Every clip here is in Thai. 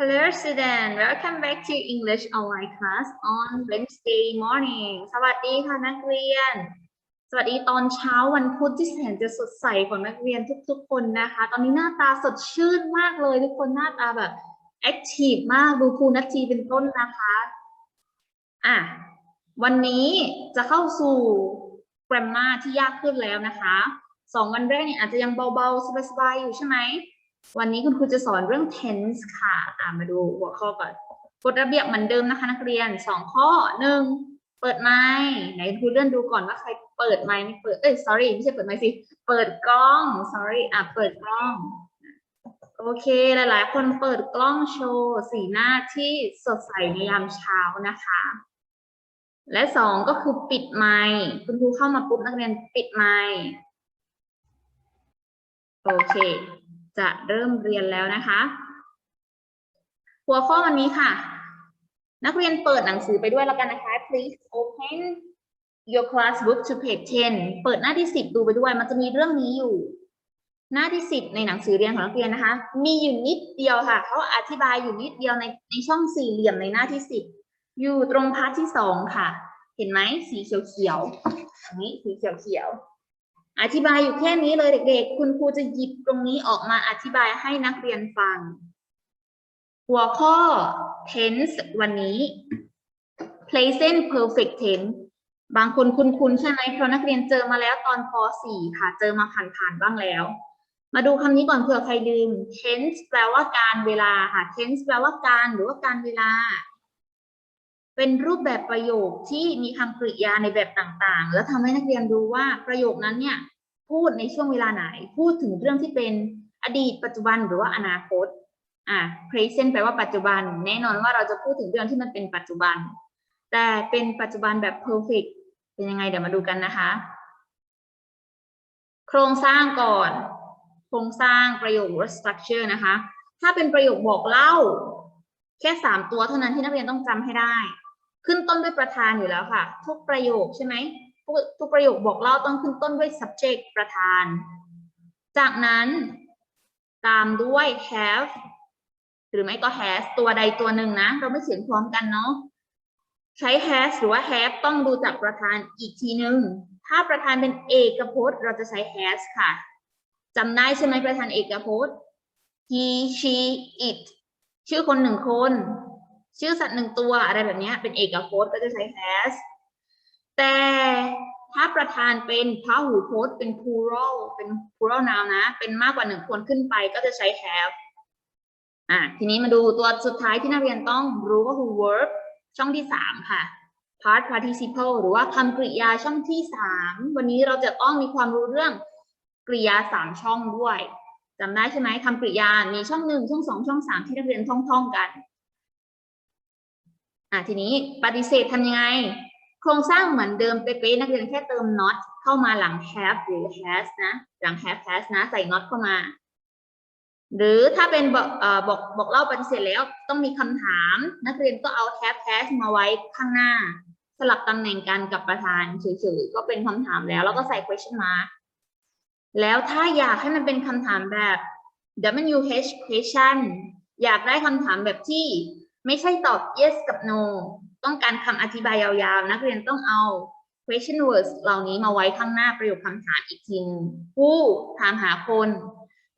Hello student welcome back to English online class on Wednesday morning สวัสดีค่ะนักเรียน สวัสดีตอนเช้าวันพุธที่แสนจะสดใสของนักเรียนทุกๆ คนนะคะ ตอนนี้หน้าตาสดชื่นมากเลยทุกคนหน้าตาแบบแอคทีฟมากดูครูนัททีเป็นต้นนะคะอะวันนี้จะเข้าสู่ grammar ที่ยากขึ้นแล้วนะคะสองวันแรกเนี่ยอาจจะยังเบาๆสบายๆอยู่ใช่ไหม วันนี้คุณครูจะสอนเรื่อง tense ค่ะอ่ามาดูหัวข้อก่อนกฎระเบียบเหมือนเดิมนะคะนักเรียนสองข้อหนึ่งเปิดไมค์ไหนครูเลื่อนดูก่อนว่าใครเปิดไมค์ไม่เปิดเอ้ย sorry ไม่ใช่เปิดไมค์สิเปิดกล้อง sorry อะเปิดกล้องโอเคหลาย ๆ คนเปิดกล้องโชว์สีหน้าที่สดใสในยามเช้านะคะ และสองก็คือปิดไมค์คุณครูเข้ามาปุ๊บนักเรียนปิดไมค์โอเค จะเริ่มเรียนแล้วนะคะ หัวข้อวันนี้ค่ะ นักเรียนเปิดหนังสือไปด้วยแล้วกันนะคะ please open your class book to page 10 เปิดหน้าที่ 10 ดูไปด้วย มันจะมีเรื่องนี้อยู่ หน้าที่ 10 ในหนังสือเรียนของนักเรียนนะคะ มีอยู่นิดเดียวค่ะ เขาอธิบายอยู่นิดเดียวในในช่องสี่เหลี่ยมในหน้าที่ 10 อยู่ตรงพาร์ทที่สองค่ะ เห็นไหมสีเขียวๆอันนี้สีเขียวๆ อธิบายอยู่แค่นี้เลยเด็กๆ คุณครูจะหยิบตรงนี้ออกมาอธิบายให้นักเรียนฟัง หัวข้อ tense วันนี้ present perfect tense บางคนคุ้นๆใช่ไหมเพราะนักเรียนเจอมาแล้วตอนป .4 ค่ะ เจอมาผ่านๆบ้างแล้ว มาดูคำนี้ก่อนเผื่อใครลืม tense แปลว่าการเวลาค่ะ tense แปลว่าการหรือว่าการเวลา เป็นรูปแบบประโยคที่มีคำกริยาในแบบต่างๆ แล้วทำให้นักเรียนรู้ว่าประโยคนั้นเนี่ยพูดในช่วงเวลาไหน พูดถึงเรื่องที่เป็นอดีต ปัจจุบันหรือว่าอนาคตอะ present แปลว่าปัจจุบัน แน่นอนว่าเราจะพูดถึงเรื่องที่มันเป็นปัจจุบัน แต่เป็นปัจจุบันแบบ perfect เป็นยังไงเดี๋ยวมาดูกันนะคะ โครงสร้างก่อน โครงสร้างประโยค word structure นะคะ ถ้าเป็นประโยคบอกเล่า แค่สามตัวเท่านั้นที่นักเรียนต้องจำให้ได้ ขึ้นต้นด้วยประธานอยู่แล้วค่ะ ทุกประโยคใช่ไหมทุกประโยคบอกเล่าต้องขึ้นต้นด้วย subject ประธาน จากนั้นตามด้วย have หรือไม่ก็ has ตัวใดตัวหนึ่งนะ เราไม่เขียนพร้อมกันเนาะใช้ has หรือว่า have ต้องดูจากประธานอีกทีหนึ่งถ้าประธานเป็นเอกพจน์ เราจะใช้ has ค่ะจำได้ใช่ไหมประธานเอกพจน์ he she it ชื่อคนหนึ่งคน ชื่อสัตว์หนึ่งตัวอะไรแบบนี้เป็นเอกพจน์ก็จะใช้ has แต่ถ้าประธานเป็นพหูพจน์เป็น plural เป็น plural noun นะ เป็นมากกว่าหนึ่งคนขึ้นไปก็จะใช้ have อะทีนี้มาดูตัวสุดท้ายที่นักเรียนต้องรู้ก็คือ verb ช่องที่สามค่ะ past participle หรือว่าคำกริยาช่องที่สามวันนี้เราจะต้องมีความรู้เรื่องกริยาสามช่องด้วยจำได้ใช่ไหมคำกริยา มีช่องหนึ่งช่องสองช่องสามที่นักเรียนท่องๆกัน อะทีนี้ปฏิเสธทำยังไง โครงสร้างเหมือนเดิมเป๊ะๆนักเรียนแค่เติม not เข้ามาหลัง have หรือ has นะหลัง have has นะใส่ not เข้ามา หรือถ้าเป็นบอกเอ่อบอกบอกเล่าปฏิเสธแล้วต้องมีคำถาม นักเรียนก็เอา have has มาไว้ข้างหน้า สลับตำแหน่งกันกับประธานเฉยๆก็เป็นคำถามแล้ว แล้วก็ใส่ question mark แล้วถ้าอยากให้มันเป็นคำถามแบบ WH question อยากได้คำถามแบบที่ ไม่ใช่ตอบ yes กับ no ต้องการคำอธิบายยาวๆ นักเรียนต้องเอา question words เหล่านี้มาไว้ข้างหน้าประโยคคำถามอีกทีนึง who ถามหาคน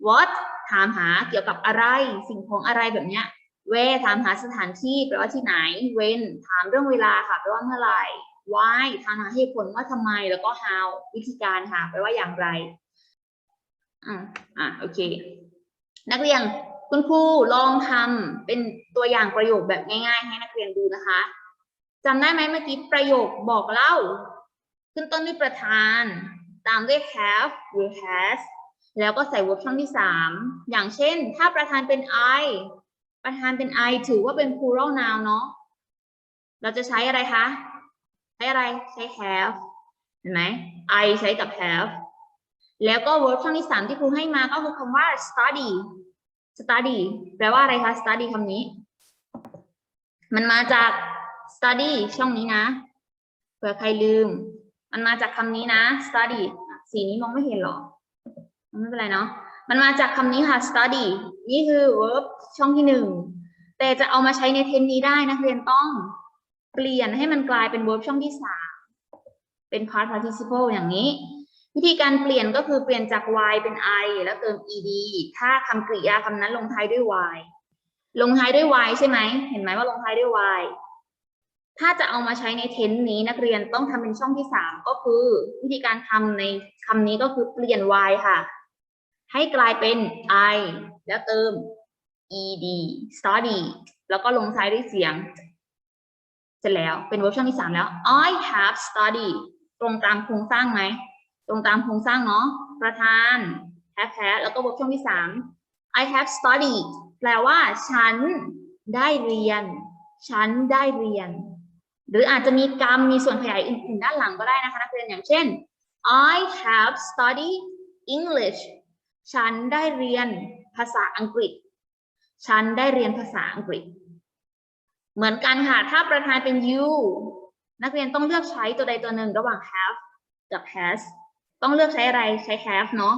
what ถามหาเกี่ยวกับอะไร สิ่งของอะไรแบบเนี้ย where ถามหาสถานที่แปลว่าที่ไหน when ถามเรื่องเวลาค่ะแปลว่าเมื่อไหร่ why ถามหาเหตุผลว่าทำไมแล้วก็ how วิธีการค่ะแปลว่าอย่างไรอ่าอ่าโอเค นักเรียน คุณครูลองทำเป็นตัวอย่างประโยคแบบง่ายๆ ให้นักเรียนดูนะคะจำได้ไหมเมื่อกี้ประโยคบอกเล่า ขึ้นต้นด้วยประธาน ตามด้วย have หรือ has แล้วก็ใส่ verb ช่องที่สามอย่างเช่น ถ้าประธานเป็น I ประธานเป็น I ถือว่าเป็น plural noun เนาะเราจะใช้อะไรคะ ใช้อะไรใช้ have เห็นไหม I ใช้กับ have แล้วก็ verb ช่องที่สามที่ครูให้มาก็คือคำว่า study study แปลว่าอะไรคะ study คำนี้ มันมาจาก study ช่องนี้นะ เผื่อใครลืม มันมาจากคำนี้นะ study สีนี้มองไม่เห็นหรอ ไม่เป็นไรเนาะ มันมาจากคำนี้ค่ะ study นี่คือ verb ช่องที่หนึ่ง แต่จะเอามาใช้ในเทนนี้ได้นักเรียนต้องเปลี่ยนให้มันกลายเป็น verb ช่องที่สามเป็น past participle อย่างนี้ วิธีการเปลี่ยนก็คือเปลี่ยนจาก y เป็น i แล้วเติม ed ถ้าคำกริยาคำนั้นลงท้ายด้วย y ลงท้ายด้วย y ใช่ไหม เห็นไหมว่าลงท้ายด้วย y ถ้าจะเอามาใช้ในเทนนี้นักเรียนต้องทำเป็นช่องที่สามก็คือ วิธีการทำในคำนี้ก็คือเปลี่ยน y ค่ะ ให้กลายเป็น i แล้วเติม ed study แล้วก็ลงท้ายด้วยเสียง เสร็จแล้วเป็นเวอร์ชันที่สามแล้ว I have studied ตรงตามโครงสร้างไหม ตรงตามโครงสร้างเนาะประธาน have had แล้วก็เวอร์ชันที่สาม I have studied แปลว่า ฉันได้เรียน ฉันได้เรียน หรืออาจจะมีกรรมมีส่วนขยายอื่นๆด้านหลังก็ได้นะคะนักเรียนอย่างเช่น I have studied English ฉันได้เรียนภาษาอังกฤษ ฉันได้เรียนภาษาอังกฤษ เหมือนกันค่ะ ถ้าประธานเป็น you นักเรียนต้องเลือกใช้ตัวใดตัวหนึ่งระหว่าง have กับ has ต้องเลือกใช้อะไรใช้ have เนาะ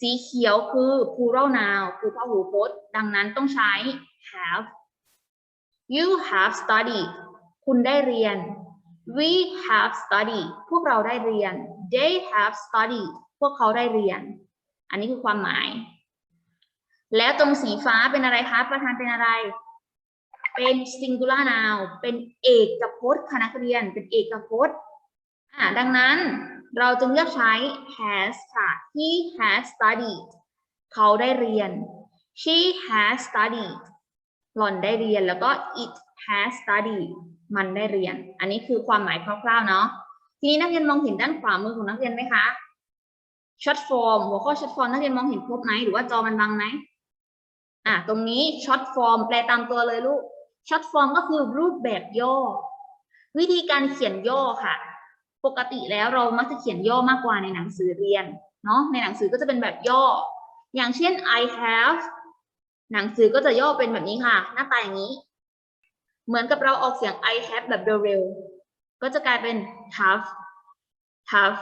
สีเขียวคือ plural noun คือพหูพจน์ ดังนั้นต้องใช้ have you have studied คุณได้เรียน we have studied พวกเราได้เรียน they have studied พวกเขาได้เรียน อันนี้คือความหมาย แล้วตรงสีฟ้าเป็นอะไรคะ ประธานเป็นอะไร เป็น singular noun เป็นเอกพจน์ค่ะนักเรียน เป็นเอกพจน์ อ่า ดังนั้น เราจึงเลือกใช้ has ค่ะ he has studied เขาได้เรียน she has studied หล่อนได้เรียนแล้วก็ it has studied มันได้เรียน อันนี้คือความหมายคร่าวๆเนาะทีนี้นักเรียนมองเห็นด้านขวามือของนักเรียนไหมคะ short form หัวข้อ short form นักเรียนมองเห็นครบไหมหรือว่าจอมันบังไหมอะตรงนี้ short form แปลตามตัวเลยลูก short form ก็คือรูปแบบย่อ วิธีการเขียนย่อค่ะ ปกติแล้วเรามักจะเขียนย่อมากกว่าในหนังสือเรียนเนาะในหนังสือก็จะเป็นแบบย่อ อย่างเช่น I have หนังสือก็จะย่อเป็นแบบนี้ค่ะ หน้าตาอย่างนี้ เหมือนกับเราออกเสียง I have แบบเร็วๆก็จะกลายเป็น have have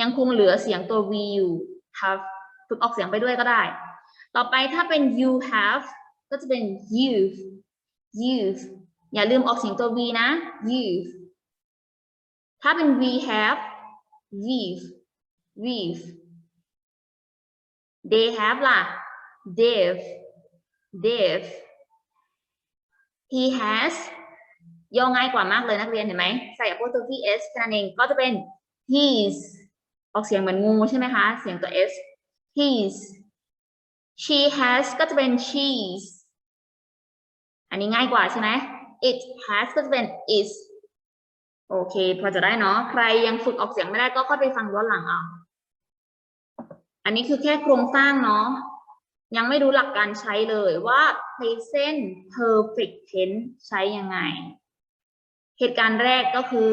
ยังคงเหลือเสียงตัว v อยู่ have ฝึกออกเสียงไปด้วยก็ได้ ต่อไปถ้าเป็น you have ก็จะเป็น you've you've อย่าลืมออกเสียงตัว v นะ you've ถ้าเป็น we have we've we've they have ล่ะ they've they've he has ย่อง่ายกว่ามากเลยนักเรียนเห็นไหมใส่ apostrophe s แค่นั้นเองก็จะเป็น his ออกเสียงเหมือนงูใช่ไหมคะ เสียงตัว s his she has ก็จะเป็น she's อันนี้ง่ายกว่าใช่ไหม it has ก็จะเป็น is โอเค พอจะได้เนาะใครยังฝึกออกเสียงไม่ได้ก็ค่อยไปฟังย้อนหลังเอาอันนี้คือแค่โครงสร้างเนาะยังไม่รู้หลักการใช้เลยว่า present perfect tense ใช้ยังไง เหตุการณ์แรกก็คือ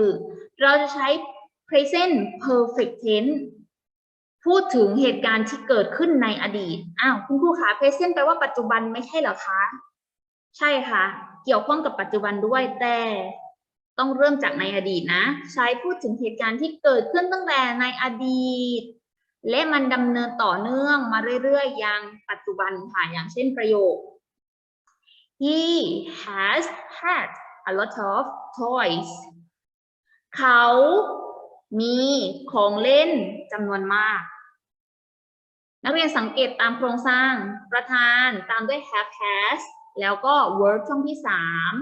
เราจะใช้ present perfect tense พูดถึงเหตุการณ์ที่เกิดขึ้นในอดีต อ้าวคุณครูคะ present แปลว่าปัจจุบันไม่ใช่เหรอคะ ใช่ค่ะ เกี่ยวข้องกับปัจจุบันด้วยแต่ ต้องเริ่มจากในอดีตนะ ใช้พูดถึงเหตุการณ์ที่เกิดขึ้นตั้งแต่ในอดีต และมันดำเนินต่อเนื่องมาเรื่อยๆยังปัจจุบันค่ะอย่างเช่นประโยค he has had a lot of toys เขามีของเล่นจำนวนมาก นักเรียนสังเกตตามโครงสร้างประธานตามด้วย have has แล้วก็ verb ช่องที่สาม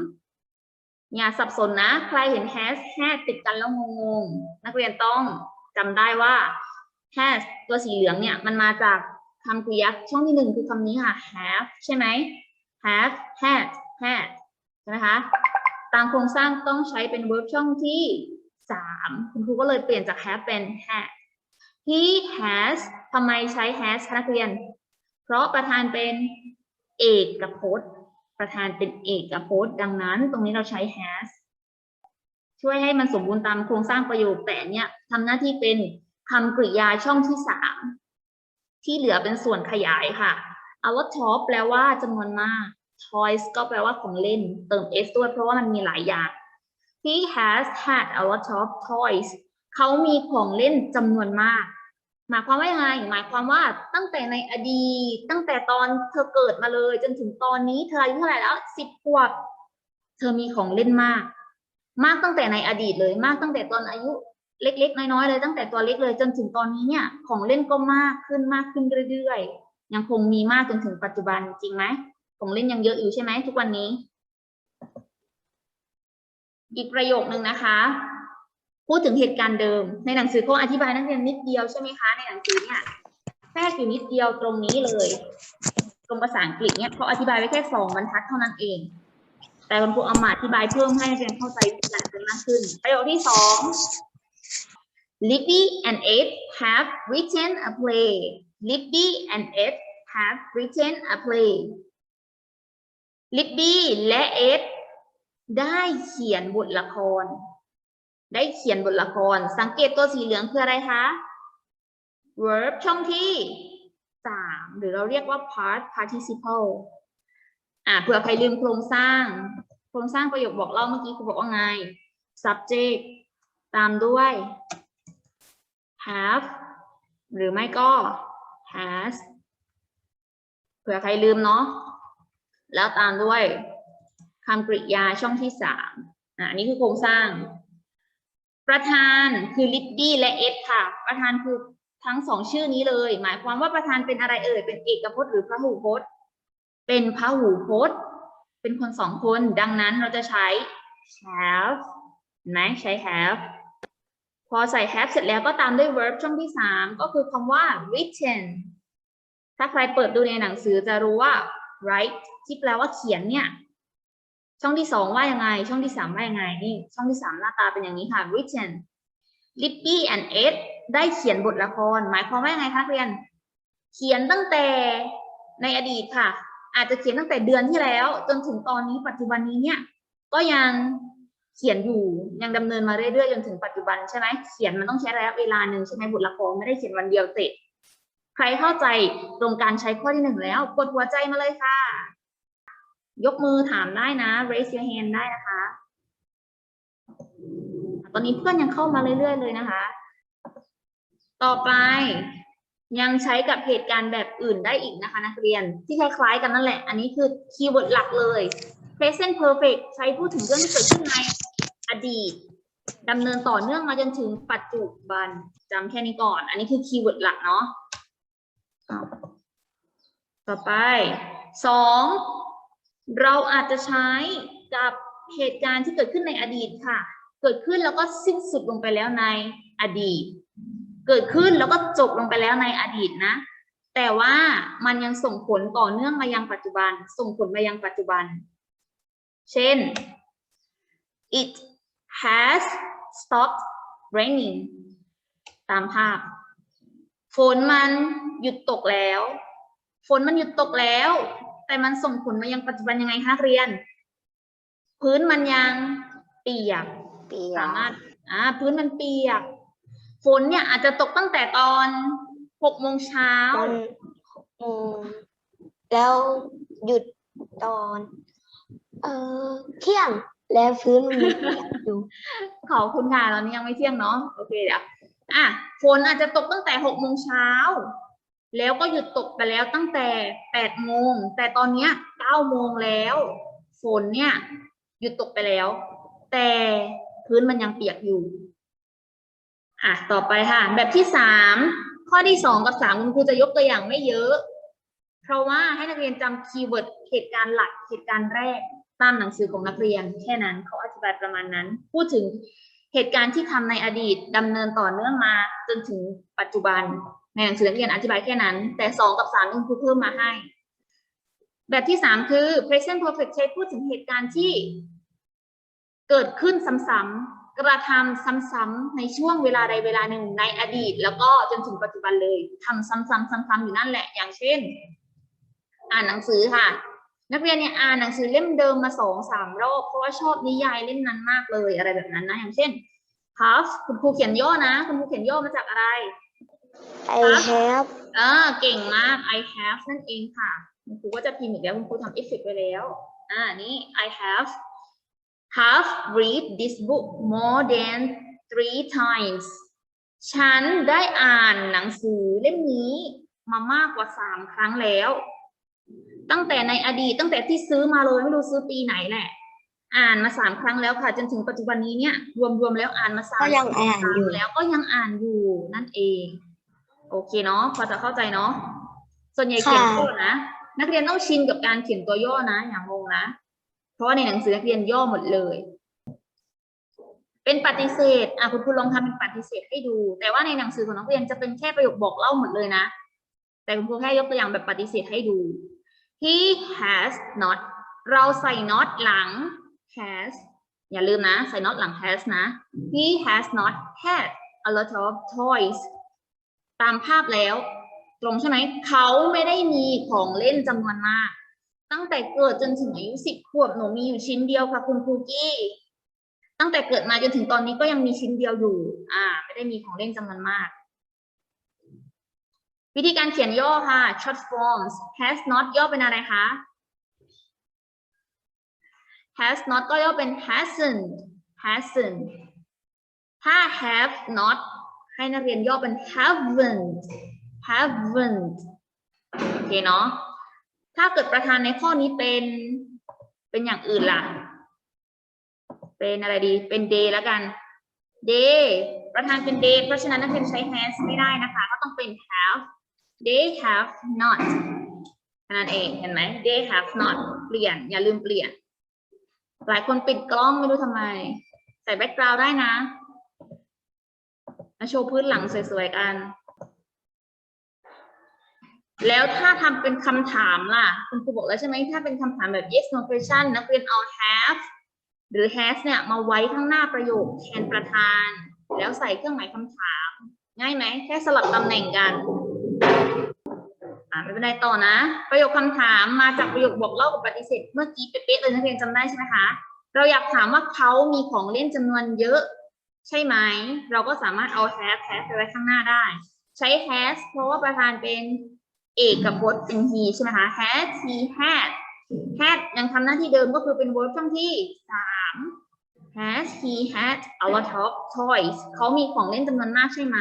อย่าสับสนนะ ใครเห็น has had ติดกันแล้วงงๆ นักเรียนต้องจำได้ว่า has ตัวสีเหลืองเนี่ย มันมาจากคำกริยาช่องที่หนึ่งคือคำนี้ค่ะ have ใช่ไหม have had had ใช่ไหมคะ ตามโครงสร้างต้องใช้เป็น verb ช่องที่สามคุณครูก็เลยเปลี่ยนจาก have เป็น had he has ทำไมใช้ has นักเรียน เพราะประธานเป็นเอกพจน์ ประธานเป็นเอกพจน์ดังนั้น ตรงนี้เราใช้ has ช่วยให้มันสมบูรณ์ตามโครงสร้างประโยคแต่เนี่ยทำหน้าที่เป็นคำกริยาช่องที่สามที่เหลือเป็นส่วนขยายค่ะ a lot of แปลว่าจำนวนมาก toys ก็แปลว่าของเล่น เติม s ด้วยเพราะว่ามันมีหลายอย่าง he has had a lot of toys เขามีของเล่นจำนวนมาก หมายความว่ายังไงหมายความว่าตั้งแต่ในอดีตตั้งแต่ตอนเธอเกิดมาเลย จนถึงตอนนี้เธออายุเท่าไหร่แล้วสิบขวบเธอมีของเล่นมาก มากตั้งแต่ในอดีตเลยมากตั้งแต่ตอนอายุเล็กๆ น้อยๆเลยตั้งแต่ตัวเล็กเลย จนถึงตอนนี้เนี่ย ของเล่นก็มากขึ้นมากขึ้นเรื่อยๆ ยังคงมีมากจนถึงปัจจุบันจริงไหมของเล่นยังเยอะอยู่ใช่ไหมทุกวันนี้ อีกประโยคนึงนะคะ พูดถึงเหตุการณ์เดิม ในหนังสือเขาอธิบายนักเรียนนิดเดียวใช่ไหมคะ ในหนังสือเนี่ยแทรกอยู่นิดเดียวตรงนี้เลยตรงภาษาอังกฤษเนี่ยเขาอธิบายไว้แค่สองบรรทัดเท่านั้นเอง แต่คุณครูเอามาอธิบายเพิ่มให้นักเรียนเข้าใจวิธีการเรียนมากขึ้น ประโยคที่สอง Libby and Ed have written a play Libby and Ed have written a play Libby และ Ed ได้เขียนบทละคร ได้เขียนบทละคร สังเกตตัวสีเหลืองคืออะไรคะ verb ช่องที่สามหรือเราเรียกว่า part participle อ่าเผื่อใครลืมโครงสร้าง โครงสร้างประโยคบอกเล่าเมื่อกี้ครูบอกว่าไง subject ตามด้วย have หรือไม่ก็ has เผื่อใครลืมเนาะแล้วตามด้วยคำกริยาช่องที่สามอะอันนี้คือโครงสร้าง ประธานคือลิดดี้และเอสค่ะ ประธานคือทั้งสองชื่อนี้เลย หมายความว่าประธานเป็นอะไรเอ่ย เป็นเอกพจน์หรือพหูพจน์ เป็นพหูพจน์ เป็นคนสองคน ดังนั้นเราจะใช้ have เห็นไหมใช้ have พอใส่ have เสร็จแล้วก็ตามด้วย verb ช่องที่สามก็คือคำว่า written ถ้าใครเปิดดูในหนังสือจะรู้ว่า write ที่แปลว่าเขียนเนี่ย ช่องที่สองว่ายังไง ช่องที่สามว่ายังไง นี่ ช่องที่สามหน้าตาเป็นอย่างนี้ค่ะ written Libby and Ed ได้เขียนบทละคร หมายความว่ายังไงคะเรียน เขียนตั้งแต่ในอดีตค่ะ อาจจะเขียนตั้งแต่เดือนที่แล้ว จนถึงตอนนี้ปัจจุบันนี้เนี่ย ก็ยังเขียนอยู่ยังดำเนินมาเรื่อยๆจนถึงปัจจุบันใช่ไหมเขียนมันต้องใช้ระยะเวลาหนึ่งใช่ไหมบทละครไม่ได้เขียนวันเดียวเสร็จ ใครเข้าใจตรงการใช้ข้อที่หนึ่งแล้วกดหัวใจมาเลยค่ะ ยกมือถามได้นะ raise your hand ได้นะคะ ตอนนี้เพื่อนยังเข้ามาเรื่อยๆเลยนะคะ ต่อไปยังใช้กับเหตุการณ์แบบอื่นได้อีกนะคะ นักเรียนที่คล้ายๆกันนั่นแหละ อันนี้คือคีย์เวิร์ดหลักเลย present perfect ใช้พูดถึงเรื่องที่เกิดขึ้นในอดีตดำเนินต่อเนื่องมาจนถึงปัจจุบันจำแค่นี้ก่อน อันนี้คือคีย์เวิร์ดหลักเนาะต่อไปสอง เราอาจจะใช้กับเหตุการณ์ที่เกิดขึ้นในอดีตค่ะ เกิดขึ้นแล้วก็สิ้นสุดลงไปแล้วในอดีต เกิดขึ้นแล้วก็จบลงไปแล้วในอดีตนะ แต่ว่ามันยังส่งผลต่อเนื่องมายังปัจจุบัน ส่งผลมายังปัจจุบัน เช่น it has stopped raining ตามภาพ ฝนมันหยุดตกแล้ว ฝนมันหยุดตกแล้ว แต่มันส่งผลมายังปัจจุบันยังไงคะนักเรียน พื้นมันยังเปียกเปียสากมารถอ่าพื้นมันเปียก ฝนเนี่ยอาจจะตกตั้งแต่ตอนหกโมงเช้า ตอนอืมแล้วหยุดตอน เออเที่ยงแล้วพื้นมันมีเปียกอยู่ ขอบคุณค่ะตอนนี้ยังไม่เที่ยงเนาะโอเคเดี๋ยวอะฝนอาจจะตกตั้งแต่หกโมงเช้า แล้วก็หยุดตกไปแล้วตั้งแต่แปดโมง แต่ตอนนี้ยเก้าโมงแล้ว ฝนเนี่ย หยุดตกไปแล้ว แต่พื้นมันยังเปียกอยู่ อะ ต่อไปค่ะ แบบที่สามข้อที่สองกับสามคุณครูจะยกตัวอย่างไม่เยอะ เพราะว่าให้นักเรียนจำคีย์เวิร์ดเหตุการณ์หลักเหตุการณ์แรกตามหนังสือของนักเรียน แค่นั้นเขาอธิบายประมาณนั้น พูดถึงเหตุการณ์ที่ทำในอดีตดำเนินต่อเนื่องมาจนถึงปัจจุบัน ในหนังสือนักเรียนอธิบายแค่นั้น แต่สองกับสามนี่ครูเพิ่มมาให้ แบบที่สามคือ present perfect ใช้พูดถึงเหตุการณ์ที่เกิดขึ้นซ้ำๆกระทำซ้ำๆในช่วงเวลาใดเวลาหนึ่งในอดีต แล้วก็จนถึงปัจจุบันเลยทำซ้ำๆซ้ำๆอยู่นั่นแหละอย่างเช่น อ่านหนังสือค่ะ นักเรียนเนี่ยอ่านหนังสือเล่มเดิมมาสองสามรอบเพราะว่าชอบนิยายเล่มนั้นมากเลยอะไรแบบนั้นนะอย่างเช่น have คุณครูเขียนย่อนะ คุณครูเขียนย่อมาจากอะไร ไอแฮปเออเก่งมาก I have นั่นเองค่ะคุณครูก็จะพิมพ์อีกแล้วคุณครูทำเอฟเฟกต์ไว้แล้วอ่านี่ I have have read this book more than three times ฉันได้อ่านหนังสือเล่มนี้มามากกว่าสามครั้งแล้ว ตั้งแต่ในอดีตตั้งแต่ที่ซื้อมาเลยไม่รู้ซื้อปีไหนแหละ อ่านมาสามครั้งแล้วค่ะ จนถึงปัจจุบันนี้เนี่ย รวมๆแล้วอ่านมาสามก็ยังอ่านอยู่แล้วก็ยังอ่านอยู่นั่นเอง โอเคเนาะพอจะเข้าใจเนาะส่วนใหญ่เขียนย่อนะนักเรียนต้องชินกับการเขียนตัวย่อนะอย่างงงนะ เพราะว่าในหนังสือนักเรียนย่อหมดเลย เป็นปฏิเสธอะคุณครูลองทำเป็นปฏิเสธให้ดู แต่ว่าในหนังสือของนักเรียนจะเป็นแค่ประโยคบอกเล่าหมดเลยนะ แต่คุณครูแค่ยกตัวอย่างแบบปฏิเสธให้ดู he has not เราใส่ not หลัง has อย่าลืมนะ ใส่ not หลัง has นะ he has not had a lot of toys ตามภาพแล้ว ตรงใช่ไหมเขาไม่ได้มีของเล่นจำนวนมาก ตั้งแต่เกิดจนถึงอายุสิบขวบหนูมีอยู่ชิ้นเดียวค่ะ คุณครูกี้ ตั้งแต่เกิดมาจนถึงตอนนี้ก็ยังมีชิ้นเดียวอยู่ อ่า ไม่ได้มีของเล่นจำนวนมาก วิธีการเขียนย่อค่ะ short forms has not ย่อเป็นอะไรคะ has not ก็ย่อเป็น hasn't hasn't ถ้า have not ให้นักเรียนย่อเป็น haven't haven't โอเคเนาะ ถ้าเกิดประธานในข้อนี้เป็น เป็นอย่างอื่นล่ะ เป็นอะไรดี เป็น day แล้วกัน day ประธานเป็น day เพราะฉะนั้นนักเรียนใช้ has ไม่ได้นะคะ ก็ต้องเป็น have they have not แค่นั้นเองเห็นไหม they have not เปลี่ยน อย่าลืมเปลี่ยน หลายคนปิดกล้องไม่รู้ทำไม ใส่แบ็กกราวด์ได้นะ โชว์พื้นหลังสวยๆกัน แล้วถ้าทำเป็นคำถามล่ะ คุณครูบอกแล้วใช่ไหมถ้าเป็นคำถามแบบ yes no question นักเรียนเอา have หรือ has เนี่ยมาไว้ข้างหน้าประโยคแทนประธาน แล้วใส่เครื่องหมายคำถาม ง่ายไหม แค่สลับตำแหน่งกันอ่าไม่เป็นไรต่อนะ ประโยคคำถามมาจากประโยคบอกเล่ากับปฏิเสธเมื่อกี้เป๊ะๆเลยนักเรียนจำได้ใช่ไหมคะ เราอยากถามว่าเขามีของเล่นจำนวนเยอะ ใช่ไหม เราก็สามารถเอา have have ไปไว้ข้างหน้าได้ ใช้ has เพราะว่าประธานเป็นเอกกับ verb เป็น he ใช่ไหมคะ has he had had ยังทำหน้าที่เดิมก็คือเป็น verb ช่องที่สาม has he had a lot of toys เขามีของเล่นจำนวนมากใช่ไหม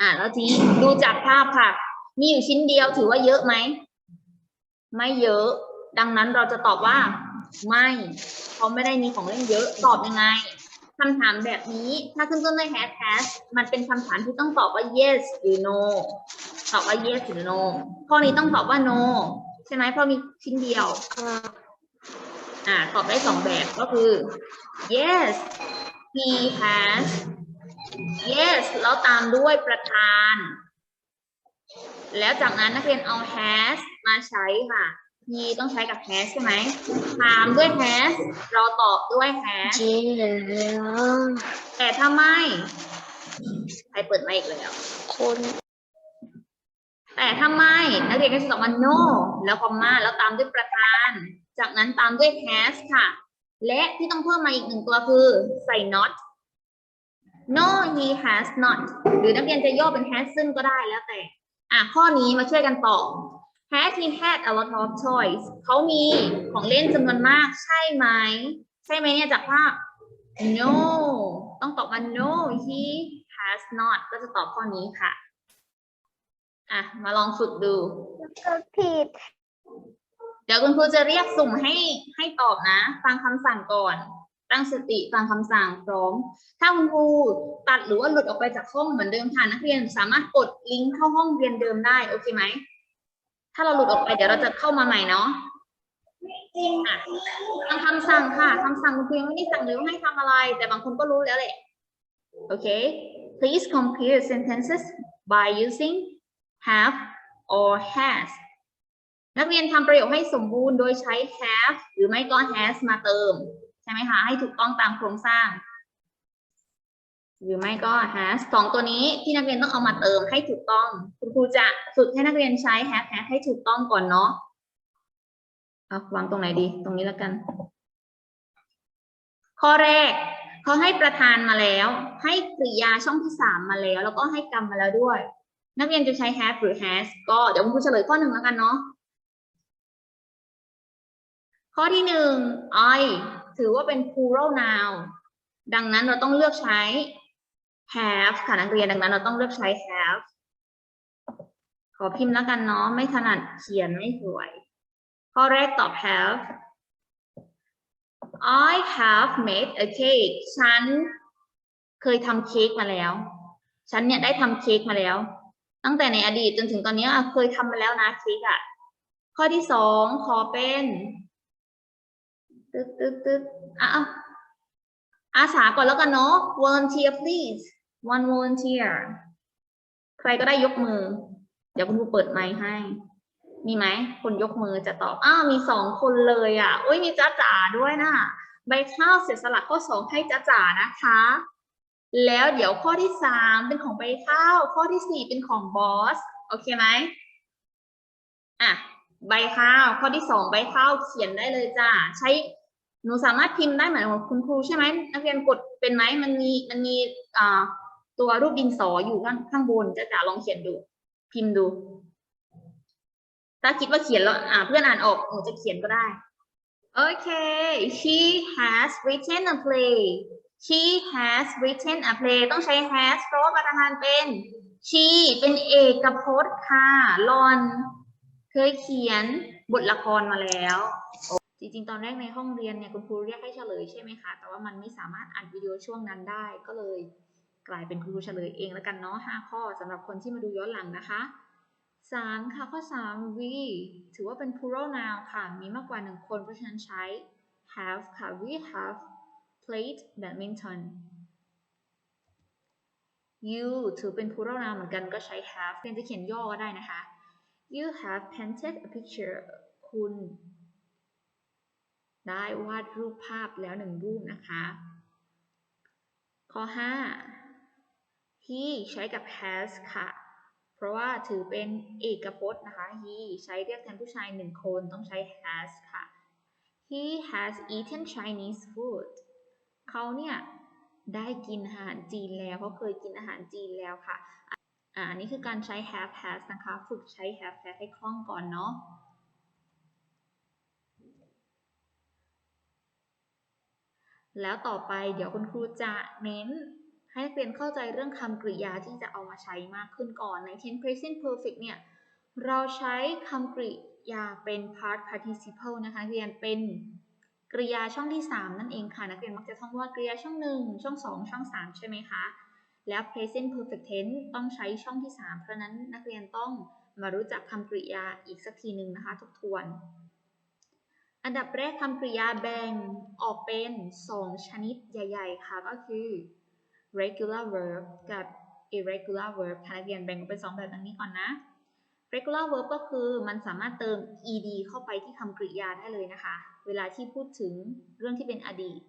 อ่าแล้วทีดูจากภาพค่ะ มีอยู่ชิ้นเดียวถือว่าเยอะไหม ไม่เยอะ ดังนั้นเราจะตอบว่า ไม่เขาไม่ได้มีของเล่นเยอะตอบยังไงคำถามแบบนี้ถ้าขึ้นต้นด้วย has has มันเป็นคำถามที่ต้องตอบว่า yes หรือ no ตอบว่า yes หรือ no ข้อนี้ต้องตอบว่า no ใช่ไหมเพราะมีชิ้นเดียวอ่าตอบได้สองแบบก็คือ yes he has yes แล้วตามด้วยประธาน แล้วจากนั้นนักเรียนเอา has มาใช้ค่ะ he ต้องใช้กับ has ใช่ไหมตามด้วย has เราตอบด้วย has เจ๊แล้วแต่ถ้าไม่ ใครเปิดไมค์อีกแล้ว คน แต่ถ้าไม่นักเรียนก็จะตอบว่า no แล้วคอมมาแล้วตามด้วยประธาน จากนั้นตามด้วย has ค่ะ และที่ต้องเพิ่มมาอีกหนึ่งตัวคือใส่ not no he has not หรือนักเรียนจะย่อเป็น has ซึ่งก็ได้แล้วแต่ อะข้อนี้มาช่วยกันตอบ has he had a lot of toys เขามีของเล่นจำนวนมากใช่ไหม ใช่ไหมเนี่ยจากภาพ no ต้องตอบว่า no he has not ก็จะตอบข้อนี้ค่ะ อะ มาลองฝึกดูก็ผิด เดี๋ยวคุณครูจะเรียกสุ่มให้ให้ตอบนะ ฟังคำสั่งก่อน ตั้งสติฟังคำสั่งพร้อม ถ้าคุณครูตัดหรือว่าหลุดออกไปจากห้องเหมือนเดิมค่ะนักเรียนสามารถกดลิงก์เข้าห้องเรียนเดิมได้ โอเคไหม ถ้าเราหลุดออกไปเดี๋ยวเราจะเข้ามาใหม่เนาะอะฟังคำสั่งค่ะคำสั่งคุณครูยังไม่ได้สั่งเลยว่าให้ทำอะไร แต่บางคนก็รู้แล้วแหละโอเค please compare sentences by using have or has นักเรียนทำประโยคให้สมบูรณ์โดยใช้ have หรือไม่ก็ has มาเติม ใช่ไหมคะ ให้ถูกต้องตามโครงสร้าง หรือไม่ก็ has สองตัวนี้ที่นักเรียนต้องเอามาเติมให้ถูกต้อง คุณครูจะฝึกให้นักเรียนใช้ have has ให้ถูกต้องก่อนเนาะเอาวางตรงไหนดี ตรงนี้แล้วกัน ข้อแรกเขาให้ประธานมาแล้ว ให้กริยาช่องที่สามมาแล้ว แล้วก็ให้กรรมมาแล้วด้วย นักเรียนจะใช้ have หรือ has ก็เดี๋ยวคุณครูเฉลยข้อหนึ่งแล้วกันเนาะข้อที่หนึ่ง I ถือว่าเป็น plural noun ดังนั้นเราต้องเลือกใช้ have ค่ะนักเรียนดังนั้นเราต้องเลือกใช้ have ขอพิมพ์แล้วกันเนาะไม่ถนัดเขียนไม่สวย ข้อแรกตอบ have I have made a cake ฉันเคยทำเค้กมาแล้ว ฉันเนี่ยได้ทำเค้กมาแล้ว ตั้งแต่ในอดีตจนถึงตอนนี้เคยทำมาแล้วนะเค้กอะข้อที่สองขอเป็นตึ๊ดตึ๊ดตึ๊ดอะเอาอาสาก่อนแล้วกันเนาะ volunteer please one volunteer ใครก็ได้ยกมือ เดี๋ยวคุณครูเปิดไมค์ให้ มีไหม คนยกมือจะตอบ อ้าว มีสองคนเลยอะโอ้ยมีจ้าจ๋าด้วยนะใบข้าวเสียสละข้อสองให้จ้าจ๋านะคะ แล้วเดี๋ยวข้อที่สามเป็นของใบข้าว ข้อที่สี่เป็นของบอส โอเคไหมอะ ใบข้าว ข้อที่สองใบข้าวเขียนได้เลยจ้า ใช้หนูสามารถพิมพ์ได้เหมือนคุณครูใช่ไหมนักเรียนกดเป็นไหมมันมีมันมีอ่า ตัวรูปดินสออยู่ข้างข้างบนจ้าจ๋าลองเขียนดู พิมพ์ดู ถ้าคิดว่าเขียนแล้วอ่าเพื่อนอ่านออกหนูจะเขียนก็ได้ โอเค she has written a play she has written a play ต้องใช้ has เพราะว่าประธานเป็น she เป็นเอกพจน์ค่ะลอนเคยเขียนบทละครมาแล้ว จริงๆ ตอนแรกในห้องเรียนเนี่ยคุณครูเรียกให้เฉลยใช่ไหมคะ แต่ว่ามันไม่สามารถอัดวิดีโอช่วงนั้นได้ก็เลย กลายเป็นครูเฉลยเองแล้วกันเนาะห้าข้อสำหรับคนที่มาดูย้อนหลังนะคะสามค่ะ ข้อสาม we ถือว่าเป็น plural noun ค่ะ มีมากกว่าหนึ่งคน เพราะฉะนั้นใช้ have ค่ะ we have played badminton you ถือเป็น plural noun เหมือนกันก็ใช้ have เรียนจะเขียนย่อก็ได้นะคะ you have painted a picture คุณได้วาดรูปภาพแล้วหนึ่งรูปนะคะ ข้อ 5 he ใช้กับ has ค่ะ เพราะว่าถือเป็นเอกพจน์นะคะ he ใช้เรียกแทนผู้ชายหนึ่งคนต้องใช้ has ค่ะ he has eaten Chinese food เขาเนี่ยได้กินอาหารจีนแล้วเขาเคยกินอาหารจีนแล้วค่ะอ่าอันนี้คือการใช้ have has นะคะ ฝึกใช้ have has ให้คล่องก่อนเนาะ แล้วต่อไปเดี๋ยวคุณครูจะเน้น ให้นักเรียนเข้าใจเรื่องคำกริยาที่จะเอามาใช้มากขึ้นก่อน ใน tense present perfect เนี่ย เราใช้คำกริยาเป็น past participle นะคะนักเรียนเป็นกริยาช่องที่ 3 นั่นเองค่ะ นักเรียนมักจะท่องว่ากริยาช่อง 1 ช่อง 2 ช่อง 3 ใช่ไหมคะ แล้ว present perfect tense ต้องใช้ช่องที่ 3 เพราะฉะนั้นนักเรียนต้องมารู้จักคำกริยาอีกสักทีหนึ่งนะคะทบทวน อันดับแรกคำกริยาแบ่งออกเป็น 2 ชนิดใหญ่ ๆ ค่ะก็คือ regular verb กับ irregular verb ค่ะนักเรียนแบ่งออกเป็น2แบบดังนี้ก่อนนะ regular verb ก็คือมันสามารถเติม ed เข้าไปที่คำกริยาได้เลยนะคะ เวลาที่พูดถึงเรื่องที่เป็นอดีต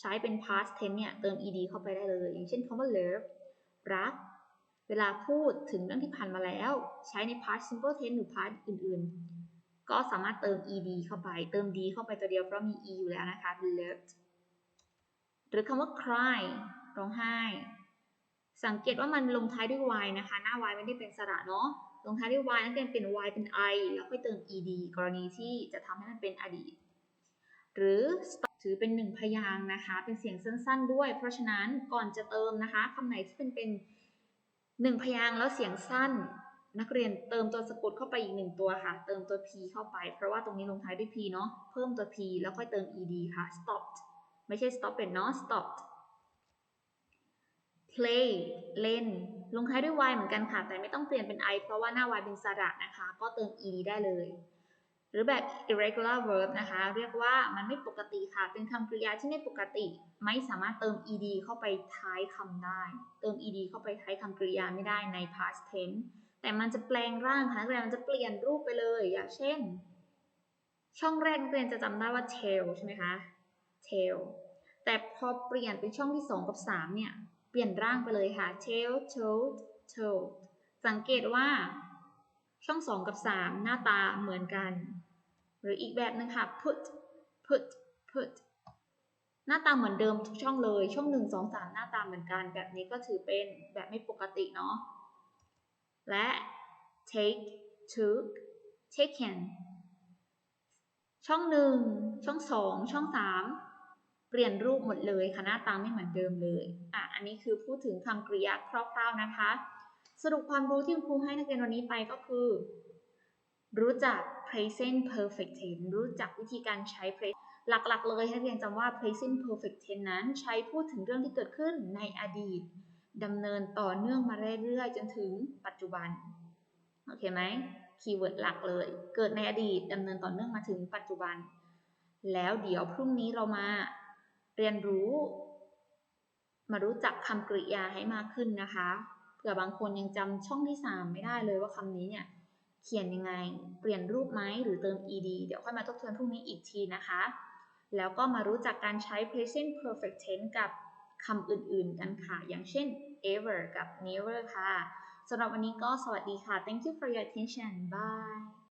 ใช้เป็น past tense เนี่ยเติม ed เข้าไปได้เลย อย่างเช่นคำว่า love รัก เวลาพูดถึงเรื่องที่ผ่านมาแล้ว ใช้ใน past simple tense หรือ past อื่นๆ ก็สามารถเติม ed เข้าไป เติม d เข้าไปตัวเดียวเพราะมี e อยู่แล้วนะคะ loved หรือคำว่า cry ร้องไห้ สังเกตว่ามันลงท้ายด้วย y นะคะ หน้า y ไม่ได้เป็นสระเนาะ ลงท้ายด้วย y นักเรียนเป็น y เป็น i แล้วค่อยเติม ed กรณีที่จะทำให้มันเป็นอดีต หรือ stop ถือเป็นหนึ่งพยางค์นะคะ เป็นเสียงสั้นๆด้วย เพราะฉะนั้นก่อนจะเติมนะคะคำไหนที่เป็นเป็นหนึ่งพยางค์แล้วเสียงสั้น นักเรียนเติมตัวสะกดเข้าไปอีกหนึ่งตัวค่ะ เติมตัว p เข้าไป เพราะว่าตรงนี้ลงท้ายด้วย p เนาะ เพิ่มตัว p แล้วค่อยเติม ed ค่ะ stopped ไม่ใช่ stop เป็นเนาะ stopped play เล่น ลงท้ายด้วย y เหมือนกันค่ะ แต่ไม่ต้องเปลี่ยนเป็น i เพราะว่าหน้า y เป็นสระนะคะ ก็เติม ed ได้เลย หรือแบบ irregular verb นะคะ เรียกว่ามันไม่ปกติค่ะ เป็นคำกริยาที่ไม่ปกติ ไม่สามารถเติม ed เข้าไปท้ายคำได้ เติม ed เข้าไปท้ายคำกริยาไม่ได้ใน past tense แต่มันจะแปลงร่างค่ะนักเรียนมันจะเปลี่ยนรูปไปเลย อย่างเช่น ช่องแรกนักเรียนจะจำได้ว่า tail ใช่ไหมคะ tail แต่พอเปลี่ยนเป็นช่องที่ 2 กับ 3 เนี่ย เปลี่ยนร่างไปเลยค่ะ tail toad toad สังเกตว่า ช่อง 2 กับ 3 หน้าตาเหมือนกัน หรืออีกแบบนึงค่ะ put put put หน้าตาเหมือนเดิมทุกช่องเลย ช่อง 1 2 3 หน้าตาเหมือนกัน แบบนี้ก็ถือเป็นแบบไม่ปกติเนาะ และ take took taken ช่อง 1 ช่อง 2 ช่อง 3 เปลี่ยนรูปหมดเลยค่ะหน้าตาไม่เหมือนเดิมเลยอะอันนี้คือพูดถึงคำกริยาคร่าวๆนะคะ สรุปความรู้ที่คุณครูให้นักเรียนวันนี้ไปก็คือ รู้จัก present perfect tense รู้จักวิธีการใช้ present หลักๆ เลยให้นักเรียนจำว่า present perfect tense นั้น ใช้พูดถึงเรื่องที่เกิดขึ้นในอดีตดำเนินต่อเนื่องมาเรื่อยๆ จนถึงปัจจุบัน โอเคไหมคีย์เวิร์ดหลักเลย เกิดในอดีตดำเนินต่อเนื่องมาถึงปัจจุบัน แล้วเดี๋ยวพรุ่งนี้เรามา เรียนรู้ มารู้จักคำกริยาให้มากขึ้นนะคะเผื่อบางคนยังจำช่องที่ 3 ไม่ได้เลยว่าคำนี้เนี่ยเขียนยังไง เปลี่ยนรูปไหมหรือเติม ed เดี๋ยวค่อยมาทบทวนพรุ่งนี้อีกทีนะคะ แล้วก็มารู้จักการใช้ present perfect tense กับคำอื่นๆกันค่ะ อย่างเช่น ever กับ never ค่ะสำหรับวันนี้ก็สวัสดีค่ะ thank you for your attention bye